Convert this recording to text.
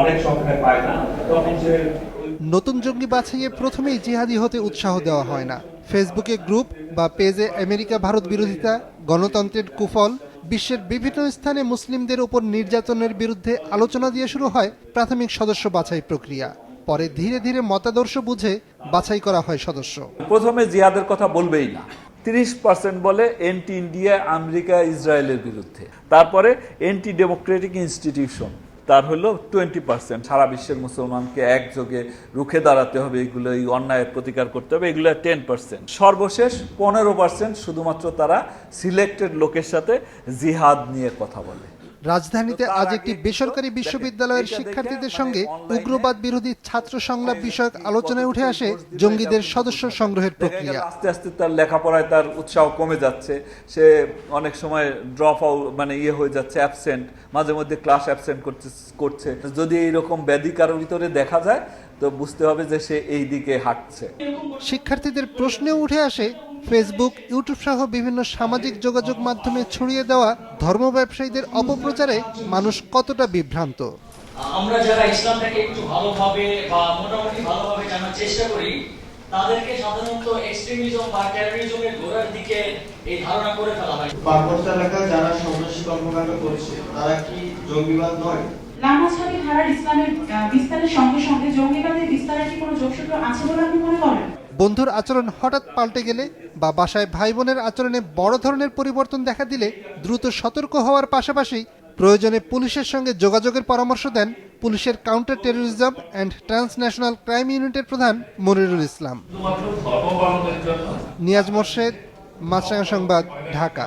অনেক সংখ্যায় পায় না তখন সে নতুন জঙ্গি বাছাইয়ে প্রথমেই জিহাদি হতে উৎসাহ দেওয়া হয় না। ফেসবুকে গ্রুপ বা পেজে আমেরিকা ভারত বিরোধিতা গণতন্ত্রের কুফল বিশ্বের বিভিন্ন স্থানে মুসলিমদের উপর নির্যাতনের বিরুদ্ধে আলোচনা দিয়ে শুরু হয় প্রাথমিক সদস্য বাছাই প্রক্রিয়া। পরে ধীরে ধীরে মতাদর্শ বুঝে বাছাই করা হয় সদস্য। প্রথমে জিহাদের কথা বলবেই না। তিরিশ পার্সেন্ট বলে এন্টি ইন্ডিয়া আমেরিকা ইসরায়েলের বিরুদ্ধে। তারপরে এন্টি ডেমোক্রেটিক ইনস্টিটিউশন তার হলো টোয়েন্টি পার্সেন্ট সারা বিশ্বের মুসলমানকে একযোগে রুখে দাঁড়াতে হবে এগুলো এই অন্যায়ের প্রতিকার করতে হবে, এগুলো টেন পার্সেন্ট সর্বশেষ পনেরো পার্সেন্ট শুধুমাত্র তারা সিলেক্টেড লোকের সাথে জিহাদ নিয়ে কথা বলে। রাজধানীতে আজ একটি বেসরকারি বিশ্ববিদ্যালয়ের শিক্ষার্থীদের সঙ্গে উগ্রবাদ বিরোধী ছাত্র সংলাপ বিষয়ক আলোচনায় উঠে আসে জঙ্গিদের সদস্য সংগ্রহের প্রক্রিয়া। আস্তে আস্তে তার লেখাপড়ায় তার উৎসাহ কমে যাচ্ছে সে অনেক সময় ড্রপ আউট মানে ইয়ে হয়ে যাচ্ছে অ্যাবসেন্ট মাঝে মধ্যে ক্লাস অ্যাবসেন্ট করছে করছে। যদি এইরকম ব্যাধি কারোর ভিতরে দেখা যায় তো বুঝতে হবে যে সে এই দিকে হাঁটছে। শিক্ষার্থীদের প্রশ্নেও উঠে আসে ফেসবুক ইউটিউব সহ বিভিন্ন সামাজিক যোগাযোগ মাধ্যমে ছড়িয়ে দেওয়া ধর্ম ব্যবসায়ীদের অপপ্রচারে মানুষ কতটা বিভ্রান্ত? আমরা যারা ইসলামটাকে একটু ভালোভাবে বা মোটামুটি ভালোভাবে জানার চেষ্টা করি তাদেরকে সাধারণত এক্সট্রিমিজম বা টেরোরিজমের গোড়ার দিকে এই ধারণা করে ফেলা হয়। পার্বত্য এলাকায় যারা সন্ত্রাসী কর্মকাণ্ড করছে তারা কি জঙ্গিবাদ নয়? লামাছড়ি ধারার ইসলামের বিস্তারের সঙ্গে সঙ্গে জঙ্গিবাদের বিস্তারের কি কোনো যোগসূত্র আছে বলে আপনি মনে করেন? বন্ধুর আচরণ হঠাৎ পাল্টে গেলে বা বাসায় ভাই বোনের আচরণে বড় ধরনের পরিবর্তন দেখা দিলে দ্রুত সতর্ক হওয়ার পাশাপাশি প্রয়োজনে পুলিশের সঙ্গে যোগাযোগের পরামর্শ দেন পুলিশের counter terrorism and transnational crime ইউনিটের প্রধান মনিরুল ইসলাম। নিয়াজ মোর্শেদ, মাছরাঙা সংবাদ, ঢাকা।